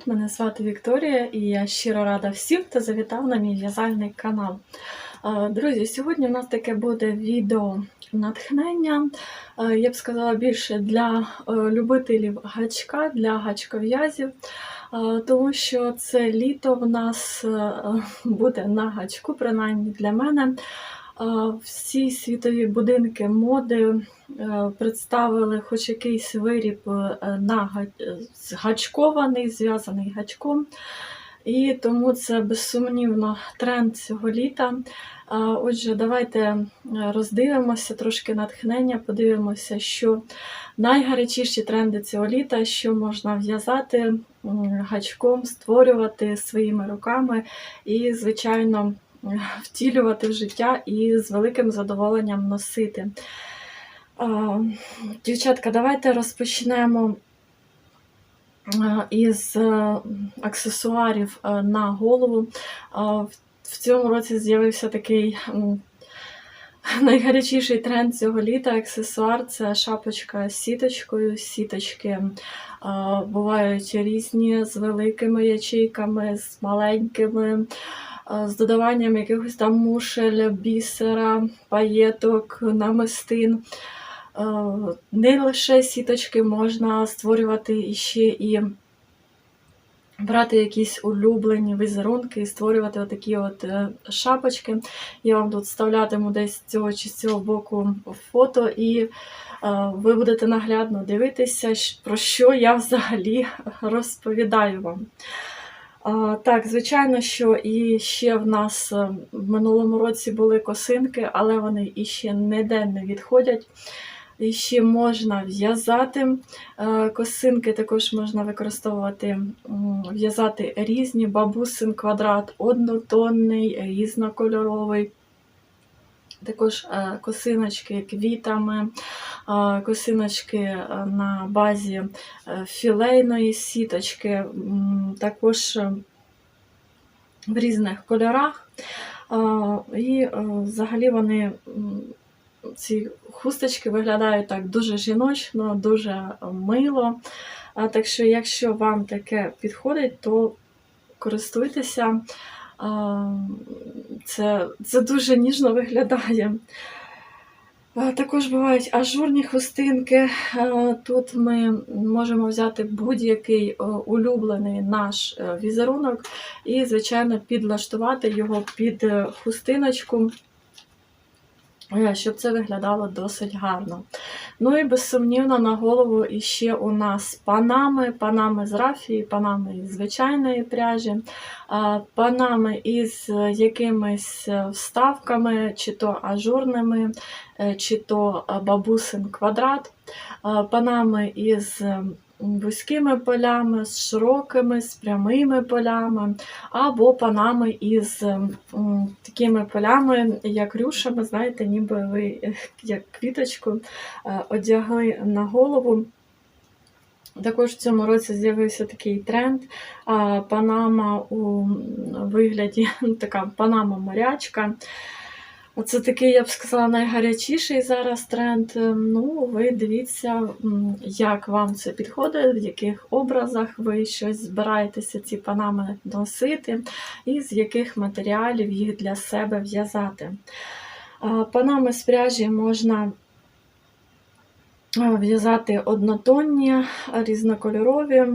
Привіт! Мене звати Вікторія і я щиро рада всім, хто завітав на мій в'язальний канал. Е, Друзі, сьогодні у нас таке буде відео натхнення. е, Я б сказала більше для е, любителів гачка, для гачков'язів, е, тому що це літо в нас е, буде на гачку, принаймні для мене. Всі світові будинки моди е, представили хоч якийсь виріб е, на га- е, зв'язаний гачком. І тому це безсумнівно тренд цього літа. Отже, давайте е, роздивимося трошки натхнення, подивимося, що найгарячіші тренди цього літа, що можна в'язати гачком, створювати своїми руками і, звичайно, втілювати в життя і з великим задоволенням носити. Дівчатка, давайте розпочнемо із е, аксесуарів е, на голову. В- цьому році з'явився такий найгарячіший тренд цього літа. Аксесуар це шапочка з сіточкою. Сіточки бувають різні з великими ячейками, з маленькими. Е, З додаванням якихось там мушель, бісера, паєток, намистин. Е, Не лише сіточки можна створювати іще і брати якісь улюблені візерунки і створювати отакі от е, шапочки. Я вам тут вставлятиму десь з цього чи з цього боку фото, і ви будете наглядно дивитися, про що я взагалі розповідаю вам. Так, звичайно, що і ще в нас е, в минулому році були косинки, але вони іще ніде не відходять. І ще можна в'язати Е, косинки, також можна використовувати, в'язати різні бабусин квадрат, однотонний, різнокольоровий. Також е, косиночки квітами, е, косиночки е, на базі філейної сіточки, також в різних кольорах. І взагалі вони ці хусточки виглядають так дуже жіночно, дуже мило. Так що, якщо вам таке підходить, то користуйтеся. Це, це дуже ніжно виглядає. Також бувають ажурні хустинки. Тут ми можемо взяти будь-який улюблений наш е, візерунок і, звичайно, підлаштувати його під е, хустиночку, щоб це виглядало досить гарно. Ну і безсумнівно на голову іще у нас панами, панами з рафії, панами із звичайної пряжі, панами із е, якимись е, вставками, чи то ажурними, е, чи то е, бабусин квадрат, панами із е, вузькими полями, з широкими, з прямими полями, або панами із такими полями, як рюшами, знаєте, ніби ви як квіточку е, одягли на голову. Також в цьому році з'явився такий тренд. Панама у вигляді така панама-морячка. Це такий, я б сказала, найгарячіший зараз тренд. Ну, ви дивіться, як вам це підходить, в яких образах ви щось збираєтеся ці панами носити, і з яких матеріалів їх для себе в'язати. Панами з пряжі можна в'язати однотонні, різнокольорові.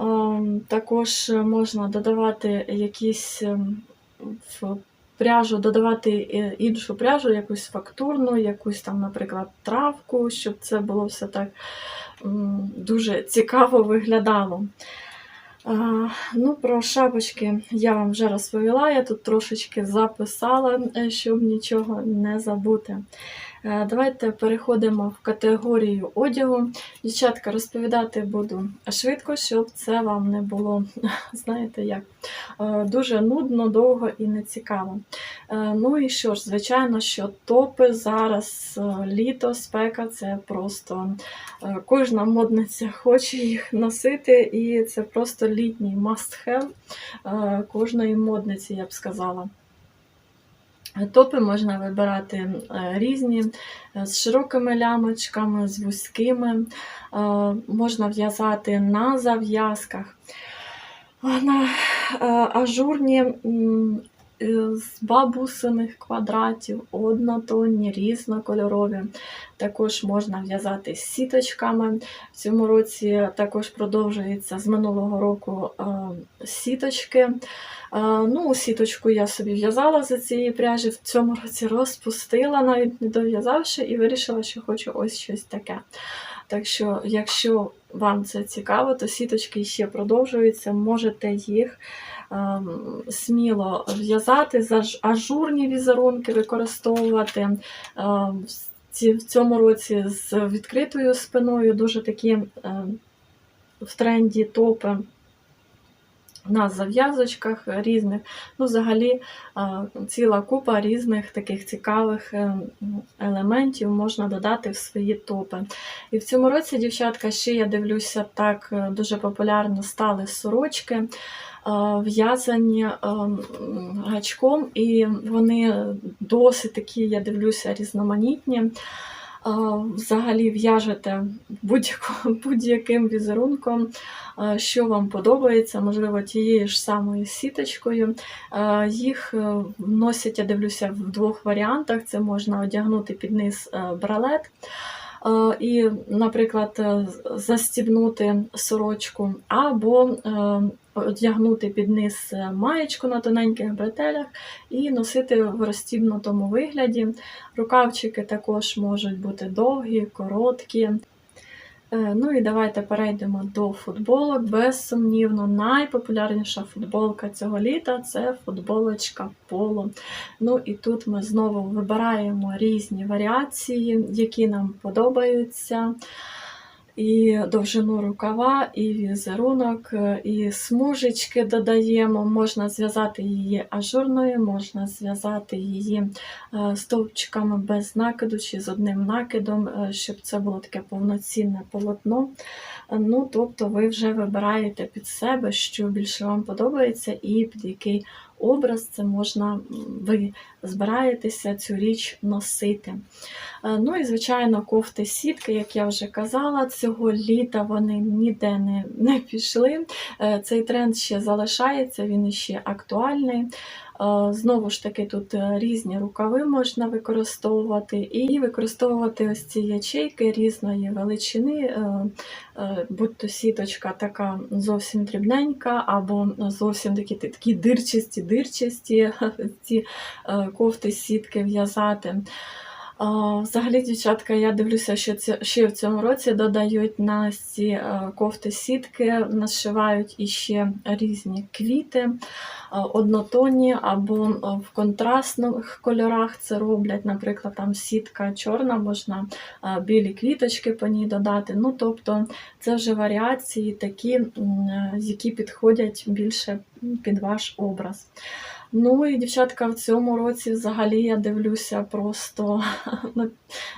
Ем, Також можна додавати якісь ем, в пряжу, додавати е, іншу пряжу, якусь фактурну, якусь там, наприклад, травку, щоб це було все так дуже цікаво виглядало. Ну, про шапочки я вам вже розповіла, я тут трошечки записала, е, щоб нічого не забути. Е, Давайте переходимо в категорію одягу. Дівчатка, розповідати буду швидко, щоб це вам не було, знаєте, як е, дуже нудно, довго і нецікаво. Е, Ну і що ж, звичайно, що топи зараз літо, спека це просто кожна модниця хоче їх носити, і це просто літній must-have е, кожної модниці, я б сказала. Топи можна вибирати е, різні, е, з широкими лямочками, з вузькими, е, можна в'язати на зав'язках, на ажурні з бабусиних квадратів, однотонні, різнокольорові. Також можна в'язати з сіточками. В цьому році також продовжується з минулого року сіточки. Е, Ну, сіточку я собі в'язала за цієї пряжі, в цьому році розпустила, навіть не дов'язавши, і вирішила, що хочу ось щось таке. Так що, якщо вам це цікаво, то сіточки ще продовжуються, можете їх ем, сміло в'язати, ажурні візерунки використовувати. Ем, в цьому році з відкритою спиною дуже такі ем, в тренді топи на зав'язочках різних. Ну, взагалі, ціла купа різних таких цікавих е, елементів можна додати в свої топи. І в цьому році, дівчатка, ще я дивлюся, так е, дуже популярно стали сорочки. е, В'язані е, гачком, і вони досить такі, я дивлюся, різноманітні. Взагалі в'яжете будь-яким візерунком, що вам подобається, можливо, тією ж самою сіточкою. Їх е, носять, я дивлюся, в двох варіантах. Це можна одягнути під низ е, бралет. Е, І, наприклад, е, застібнути сорочку, або е, одягнути під низ маєчку на тоненьких бретелях і носити в розстібнутому вигляді. Рукавчики також можуть бути довгі, короткі. Е, Ну і давайте перейдемо до футболок. Безсумнівно, найпопулярніша футболка цього літа це футболочка поло. Ну і тут ми знову вибираємо різні варіації, які нам подобаються. І довжину рукава, і візерунок, е, і смужечки додаємо. Можна зв'язати її ажурною, можна зв'язати її е, стовпчиками без накиду чи з одним накидом, е, щоб це було таке повноцінне полотно. Ну, тобто ви вже вибираєте під себе, що більше вам подобається, і під який образ це можна, ви збираєтеся цю річ носити. Е, Ну і, звичайно, кофти сітки, як я вже казала, цього літа вони ніде не, не пішли. Е, Цей тренд ще залишається, він іще актуальний. Е, Знову ж таки, тут е, різні рукави можна використовувати, і використовувати ось ці ячейки різної величини, е, будь-то сіточка така зовсім дрібненька, або зовсім такі, такі дирчасті, дирчасті ці кофти сітки в'язати. Взагалі, дівчатка, я дивлюся, що це ще в цьому році додають на ці е, кофти сітки, нашивають іще різні квіти, е, однотонні або е, в контрастних кольорах це роблять. Наприклад, там сітка чорна, можна білі квіточки по ній додати. Ну, тобто, це вже варіації такі, які підходять більше під ваш образ. Ну і дівчатка в цьому році взагалі я дивлюся просто на,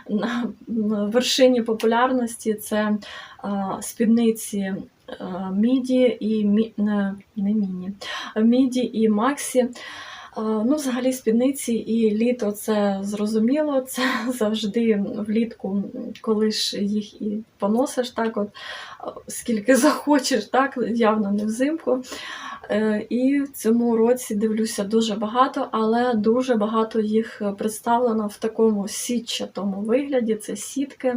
на, на вершині популярності це а, спідниці а, міді і мі, не, не міні, міді і Максі. А, Ну, взагалі, спідниці і літо це зрозуміло, це завжди влітку, коли ж їх і поносиш, так от скільки захочеш, так, явно не взимку. Е, І в цьому році дивлюся дуже багато, але дуже багато їх представлено в такому сітчатому вигляді. Це сітки,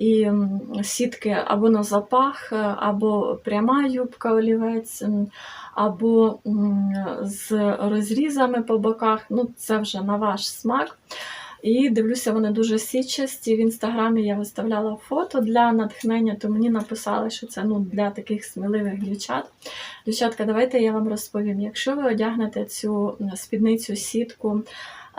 і сітки або на запах, е, або пряма юбка олівець, або з розрізами по боках. Ну, це вже на ваш смак. І дивлюся, вони дуже січасті. В інстаграмі я виставляла фото для натхнення, то мені написали, що це ну, для таких сміливих дівчат. Дівчатка, давайте я вам розповім. Якщо ви одягнете цю спідницю сітку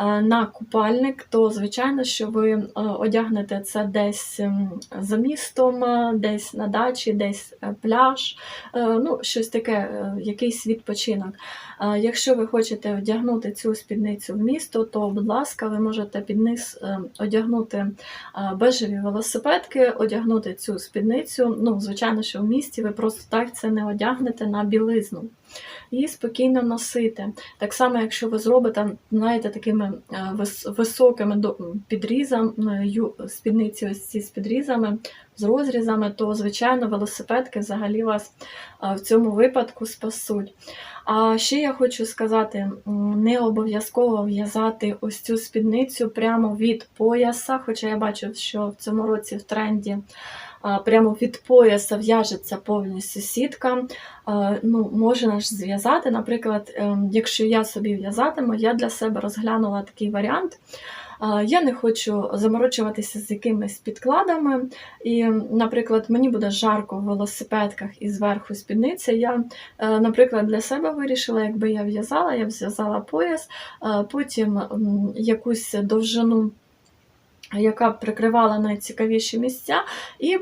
на купальник, то звичайно, що ви е, одягнете це десь ем, за містом, е, десь на дачі, десь е, пляж, е, ну, щось таке, е, якийсь відпочинок. Якщо ви хочете одягнути цю спідницю в місто, то, будь ласка, ви можете під низ е, одягнути бежеві велосипедки, одягнути цю спідницю. Ну, звичайно, що в місті ви просто так це не одягнете на білизну. і спокійно носити. Так само, якщо ви зробите, знаєте, такими е, високими підрізами, спідниці ось ці з підрізами, з розрізами, то, звичайно, велосипедки взагалі вас е, в цьому випадку спасуть. А ще я хочу сказати: не обов'язково в'язати ось цю спідницю прямо від пояса, хоча я бачу, що в цьому році в тренді прямо від пояса в'яжеться повністю сітка. Ну, можна ж зв'язати. Наприклад, ем, якщо я собі в'язатиму, я для себе розглянула такий варіант. Я не хочу заморочуватися з якимись підкладами. І, наприклад, мені буде жарко в велосипедках і зверху спідниця. Я, е, наприклад, для себе вирішила, якби я в'язала, я б зв'язала пояс, е, потім якусь довжину. Яка прикривала найцікавіші місця, і е,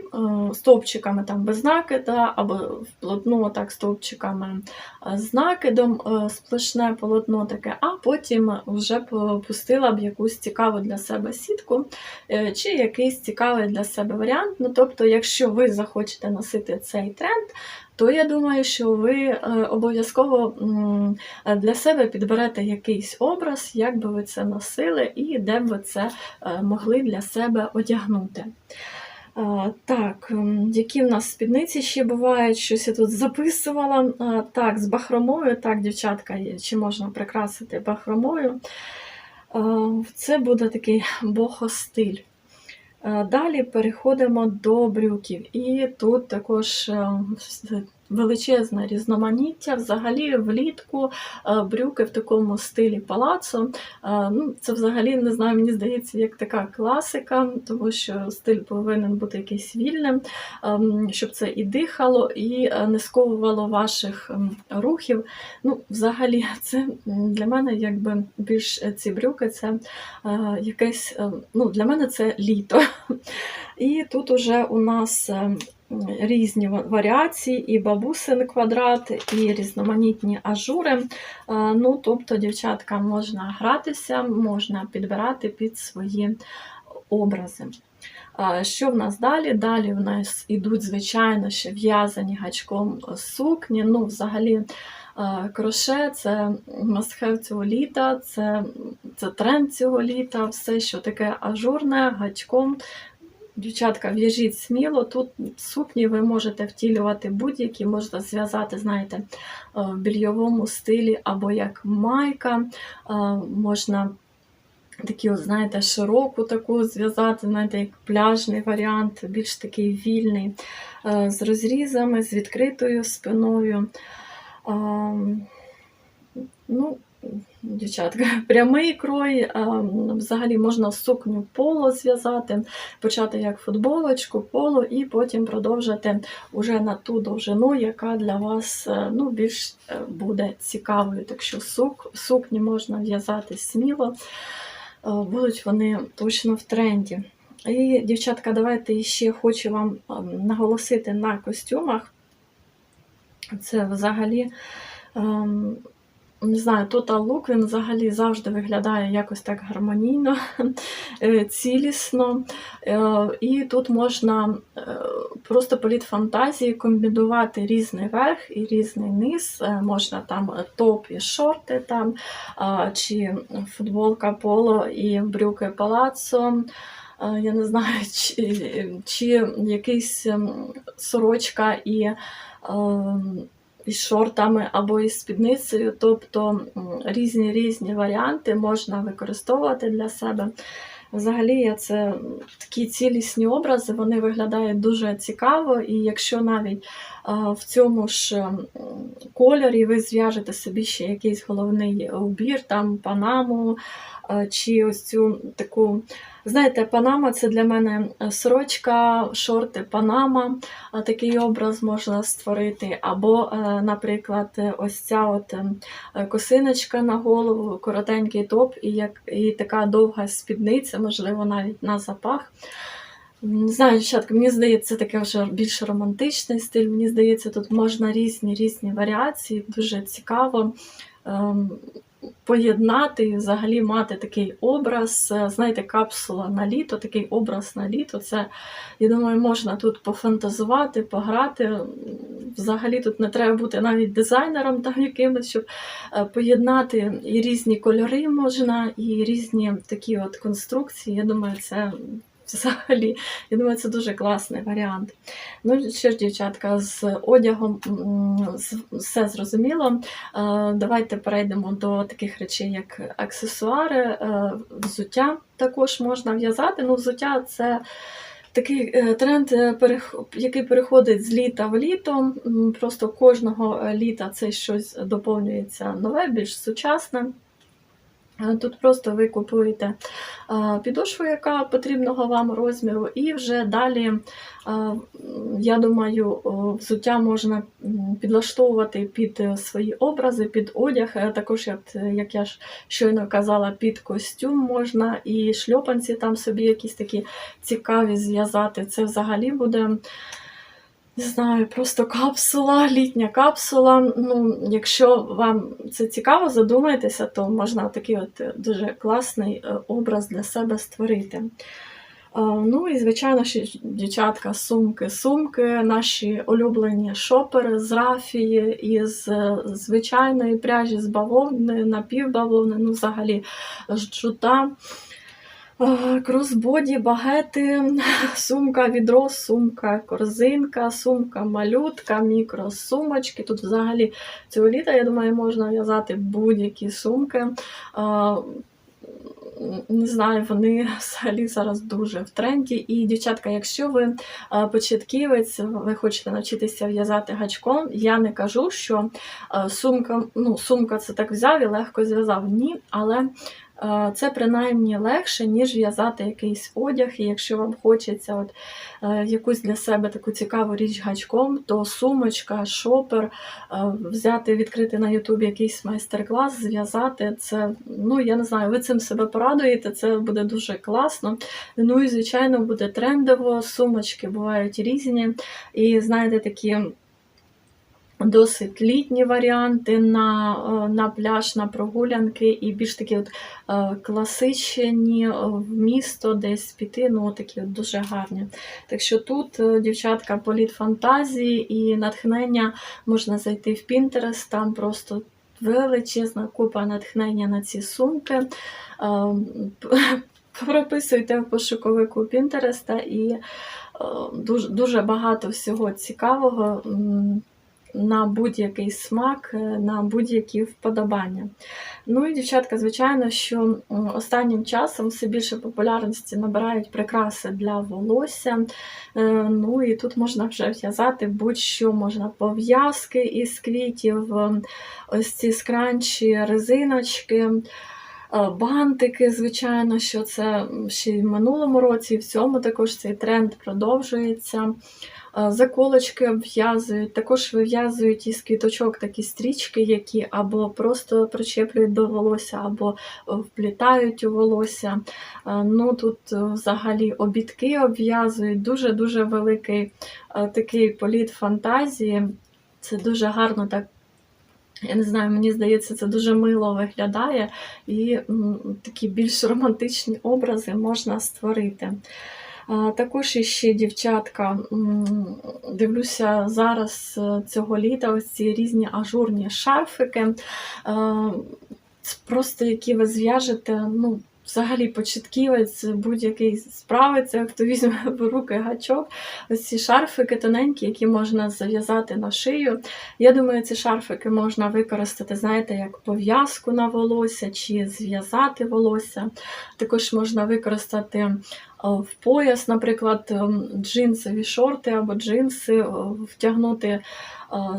стовпчиками там без накида, або вплотну так стовпчиками е, з накидом е, сплошне полотно таке, а потім вже пустила б якусь цікаву для себе сітку, чи якийсь цікавий для себе варіант. Ну, тобто, якщо ви захочете носити цей тренд, то я думаю, що ви е, обов'язково для себе підберете якийсь образ, як би ви це носили, і де б ви це е, могли для себе одягнути. Е, Так, які в нас спідниці ще бувають? Щось я тут записувала. Так, з бахромою, так, дівчатка, чи можна прикрасити бахромою. Це буде такий бохостиль. Е, Далі переходимо до брюків. І тут також е, величезне різноманіття. Взагалі, влітку е, брюки в такому стилі палацо. Е, Ну, це взагалі не знаю, мені здається, як така класика, тому що стиль повинен бути якийсь вільним, ем, щоб це і дихало, і е, не сковувало ваших ем, рухів. Ну, взагалі, це для мене якби більш ці брюки, це якесь, е, ну, для мене це літо. І тут уже у нас різні варіації, і бабусин квадрат, і різноманітні ажури. Ну, тобто, дівчатка, можна гратися, можна підбирати під свої образи. Що в нас далі? Далі в нас ідуть, звичайно, ще в'язані гачком сукні. Ну, взагалі, кроше це мастхев цього літа, це, це тренд цього літа, все, що таке ажурне, гачком. Дівчатка, в'яжіть сміло. Тут сукні ви можете втілювати будь-які, можете зв'язати, знаєте, е, в більйовому стилі або як майка. Е, Можна такі, знаєте, широку таку зв'язати, знаєте, як пляжний варіант, більш такий вільний, е, з розрізами, з відкритою спиною. Ну, дівчатка, прямий крой, взагалі можна сукню поло зв'язати, почати як футболочку, поло, і потім продовжити уже на ту довжину, яка для вас е, ну, більш е, буде цікавою. Так що сук, сукні можна в'язати сміло, е, будуть вони точно в тренді. І, дівчатка, давайте ще хочу вам ем, наголосити на костюмах. Це взагалі. Ем, не знаю, Total Look він взагалі завжди виглядає якось так гармонійно, е, цілісно. Е, І тут можна е, просто політ фантазії комбінувати різний верх і різний низ. Можна там топ і шорти, там, чи футболка поло і брюки палацо. Я не знаю, чи, чи якийсь ем, сорочка і. Із шортами або із спідницею, тобто різні різні варіанти можна використовувати для себе. Взагалі, це такі цілісні образи, вони виглядають дуже цікаво, і якщо навіть в цьому ж кольорі ви зв'яжете собі ще якийсь головний убір, там панаму, чи ось цю таку. Знаєте, панама це для мене е, сорочка, шорти, панама. Такий образ можна створити. Або, е, наприклад, е, ось ця от е, косиночка на голову, коротенький топ і, як, і така довга спідниця, можливо, навіть на запах. Не знаю, дівчатка, мені здається, таке вже більш романтичний стиль. Мені здається, тут можна різні різні варіації, дуже цікаво. Ем, поєднати і взагалі мати такий образ, е, знаєте, капсула на літо, такий образ на літо. Це, я думаю, можна тут пофантазувати, пограти. Взагалі тут не треба бути навіть дизайнером там якимось, щоб е, поєднати і різні кольори можна, і різні такі от конструкції. Я думаю, це взагалі, я думаю, це дуже класний варіант. Ну, що ж, дівчатка, з одягом все зрозуміло. Е, Давайте перейдемо до таких речей, як аксесуари, е, взуття також можна в'язати. Ну, взуття це. Такий е, тренд, який переходить з літа в літо. Просто кожного літа це щось доповнюється нове, більш сучасне. Е, Тут просто ви купуєте е, підошву, яка потрібного вам розміру, і вже далі, е, я думаю, взуття можна підлаштовувати під свої образи, під одяг. Також, як я ж щойно казала, під костюм можна і шльопанці там собі якісь такі цікаві зв'язати. Це взагалі буде. Не знаю, просто капсула, літня капсула. Ну, якщо вам це цікаво, задумайтеся, то можна такий от е, дуже класний е, образ для себе створити. Е, Ну і, звичайно, ще дівчатка, сумки. Сумки, наші улюблені шопери з рафії, із звичайної пряжі з бавовни, напівбавовни, ну, взагалі. Е, Кросбоді, багети, сумка, відро, сумка, корзинка, сумка, малютка, мікросумочки. Тут взагалі цього літа, я думаю, можна в'язати будь-які сумки. Не знаю, вони взагалі зараз дуже в тренді. І, дівчатка, якщо ви початківець, ви хочете навчитися в'язати гачком, я не кажу, що сумка, ну, сумка це так взяв і легко зв'язав. Ні, але Це принаймні легше, ніж в'язати якийсь одяг. І якщо вам хочеться от, е, якусь для себе таку цікаву річ гачком, то сумочка, шопер, е, взяти, відкрити на Ютубі якийсь майстер-клас, зв'язати це, ну я не знаю, ви цим себе порадуєте, це буде дуже класно. Ну і, звичайно, буде трендово, сумочки бувають різні. І знаєте, такі досить літні варіанти на, е, на пляж, на прогулянки, і більш такі от е, класичні е, в місто десь піти, ну такі от дуже гарні. Так що тут, дівчатка, політ фантазії і натхнення можна зайти в Pinterest, там просто величезна купа натхнення на ці сумки. Прописуйте в пошуковику Pinterest і дуже, дуже багато всього цікавого. На будь-який смак, е, на будь-які вподобання. Ну і дівчатка, звичайно, що останнім часом все більше популярності набирають прикраси для волосся. Е, Ну і тут можна вже в'язати будь-що, можна пов'язки із квітів, ось ці скранчі, резиночки. е, Бантики, звичайно, що це ще й в минулому році, і в цьому також цей тренд продовжується. Заколочки обв'язують, також вив'язують із квіточок такі стрічки, які або просто причеплюють до волосся, або е, вплітають у волосся. Ну тут е, взагалі обідки обв'язують, дуже-дуже великий е, такий політ фантазії. Це дуже гарно так. Я не знаю, мені здається, це дуже мило виглядає, і такі більш романтичні образи можна створити. Також іще дівчатка, дивлюся зараз е, цього літа ось ці різні ажурні шарфики. Е, Просто які ви зв'яжете, ну, взагалі початківець будь-який справиться, хто візьме в руки гачок. Ось ці шарфики тоненькі, які можна зав'язати на шию. Я думаю, ці шарфики можна використати, знаєте, як пов'язку на волосся чи зв'язати волосся. Також можна використати в пояс, наприклад, ем, джинсові шорти або джинси, е, втягнути е,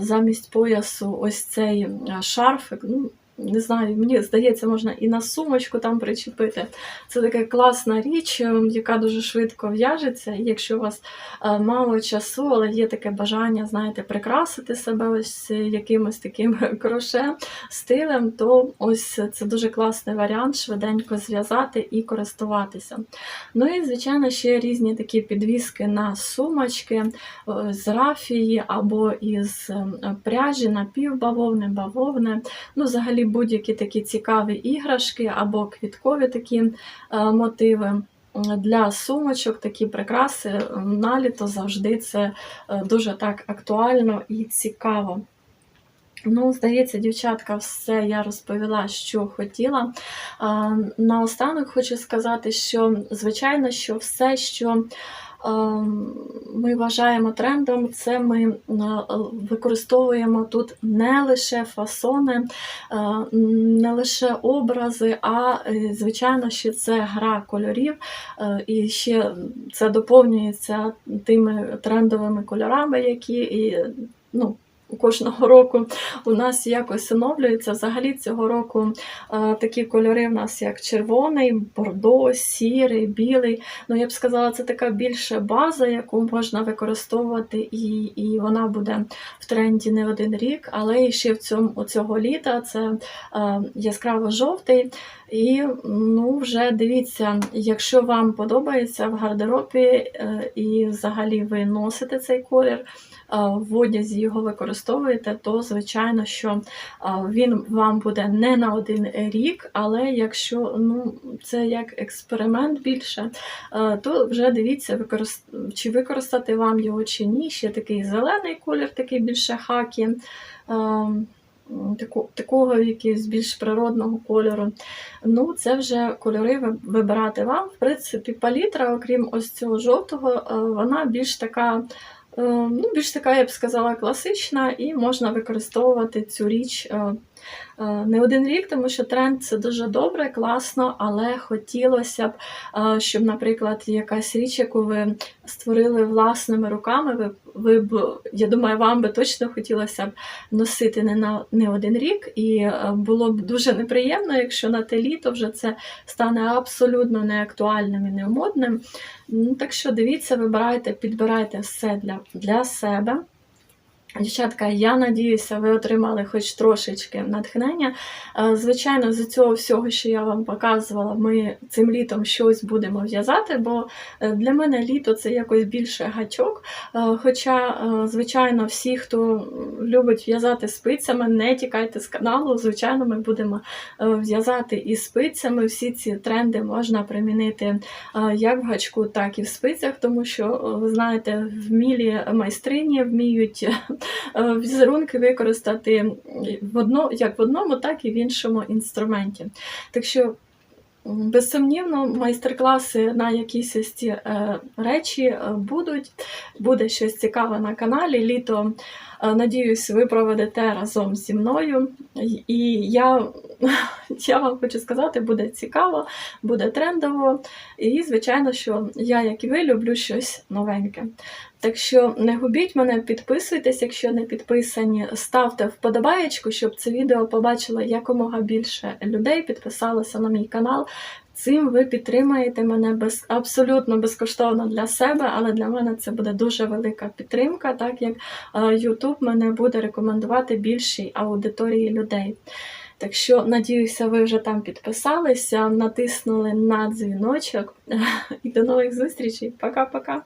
замість поясу ось цей е, шарфик. Ну, не знаю, мені здається, можна і на сумочку там причепити. Це така класна річ, е, яка дуже швидко в'яжеться. І якщо у вас е, мало часу, але є таке бажання, знаєте, прикрасити себе ось якимось таким кроше стилем, то ось це дуже класний варіант швиденько зв'язати і користуватися. Ну і, звичайно, ще різні такі підвіски на сумочки е, з рафії або із е, пряжі, напівбавовни, бавовни. Ну, взагалі будь-які такі цікаві іграшки або квіткові такі е, мотиви. Для сумочок такі прикраси е, на літо завжди це е, дуже так актуально і цікаво. Ну, здається, дівчатка, все я розповіла, що хотіла. Наостанок хочу сказати, що звичайно, що все, що ми вважаємо трендом, це ми використовуємо тут не лише фасони, не лише образи, а е, звичайно, що це гра кольорів, е, і ще це доповнюється тими трендовими кольорами, які і ну. Кожного року у нас якось оновлюється. Взагалі цього року е, такі кольори в нас як червоний, бордо, сірий, білий. Ну, я б сказала, це така більша база, яку можна використовувати, і, і вона буде в тренді не один рік, але і ще в цьому цього літа це е, яскраво жовтий. І ну, вже дивіться, якщо вам подобається в гардеробі е, і взагалі ви носите цей колір, в одязі його використовуєте, то звичайно, що е, він вам буде не на один рік, але якщо ну, це як експеримент більше, е, то вже дивіться, чи використати вам його чи ні. Ще такий зелений колір, такий більше хакі. е, Такого якогось більш природного кольору. Ну, це вже кольори вибирати вам. В принципі, палітра, окрім ось цього жовтого, е, вона більш така, е, ну, більш така, я б сказала, класична, і можна використовувати цю річ е, не один рік, тому що тренд це дуже добре, класно, але хотілося б, е, щоб, наприклад, якась річ, яку ви створили власними руками, ви, ви б, я думаю, вам би точно хотілося б носити не на не один рік, і е, було б дуже неприємно, якщо на те літо вже це стане абсолютно неактуальним і немодним. Ну, так що дивіться, вибирайте, підбирайте все для, для себе. Дівчатка, я надіюся, ви отримали хоч трошечки натхнення. Е, Звичайно, з цього всього, що я вам показувала, ми цим літом щось будемо в'язати, бо е, для мене літо це якось більше гачок. Е, Хоча, звичайно, всі, хто любить в'язати спицями, не тікайте з каналу. Звичайно, ми будемо в'язати і спицями. Всі ці тренди можна примінити як в гачку, так і в спицях, тому що, ви знаєте, вмілі майстрині вміють візерунки використати в одно, як в одному, так і в іншому інструменті. Так що, безсумнівно, майстер-класи на якісь ось ці е, речі е, будуть. Буде щось цікаве на каналі. Літо, е, надіюсь, ви проведете разом зі мною. І я, я вам хочу сказати, буде цікаво, буде трендово. І, звичайно, що я, як і ви, люблю щось новеньке. Так що не губіть мене, підписуйтесь, якщо не підписані, ставте вподобаєчку, щоб це відео побачило якомога більше людей, підписалося на мій канал. Цим ви підтримаєте мене без, абсолютно безкоштовно для себе, але для мене це буде дуже велика підтримка, так як е, YouTube мене буде рекомендувати більшій аудиторії людей. Так що, надіюся, ви вже там підписалися, натиснули на дзвіночок. І до нових зустрічей. Пока-пока!